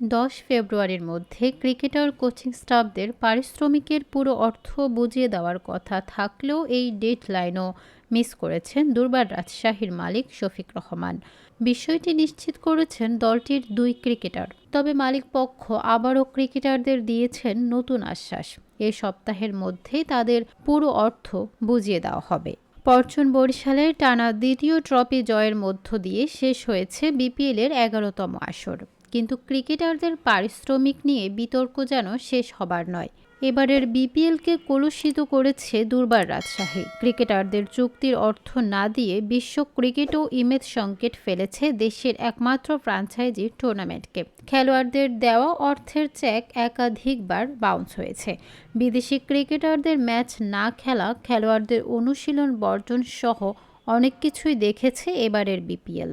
দশ ফেব্রুয়ারির মধ্যে ক্রিকেটার, কোচিং স্টাফদের পারিশ্রমিকের পুরো অর্থ বুঝিয়ে দেওয়ার কথা থাকলেও এই ডেডলাইনও মিস করেছেন দুর্বার রাজশাহীর মালিক শফিক রহমান। বিষয়টি নিশ্চিত করেছেন দলটির দুই ক্রিকেটার। তবে মালিক পক্ষ আবারও ক্রিকেটারদের দিয়েছেন নতুন আশ্বাস। এ সপ্তাহের মধ্যেই তাদের পুরো অর্থ বুঝিয়ে দেওয়া হবে। পরচুন বরিশালের টানা দ্বিতীয় ট্রফি জয়ের মধ্য দিয়ে শেষ হয়েছে বিপিএলের এগারোতম আসর। কিন্তু ক্রিকেটারদের পারিশ্রমিক নিয়ে বিতর্ক যেন শেষ হবার নয়। এবারের বিপিএলকে কলুষিত করেছে দুর্বার রাজশাহী। ক্রিকেটারদের চুক্তির অর্থ না দিয়ে বিশ্ব ক্রিকেটও ইমেজ সংকেট ফেলেছে দেশের একমাত্র ফ্রাঞ্চাইজি টুর্নামেন্টকে। খেলোয়াড়দের দেওয়া অর্থের চেক একাধিকবার বাউন্স হয়েছে। বিদেশি ক্রিকেটারদের ম্যাচ না খেলা খেলোয়াড়দের অনুশীলন বর্জন সহ অনেক কিছুই দেখেছে এবারের বিপিএল।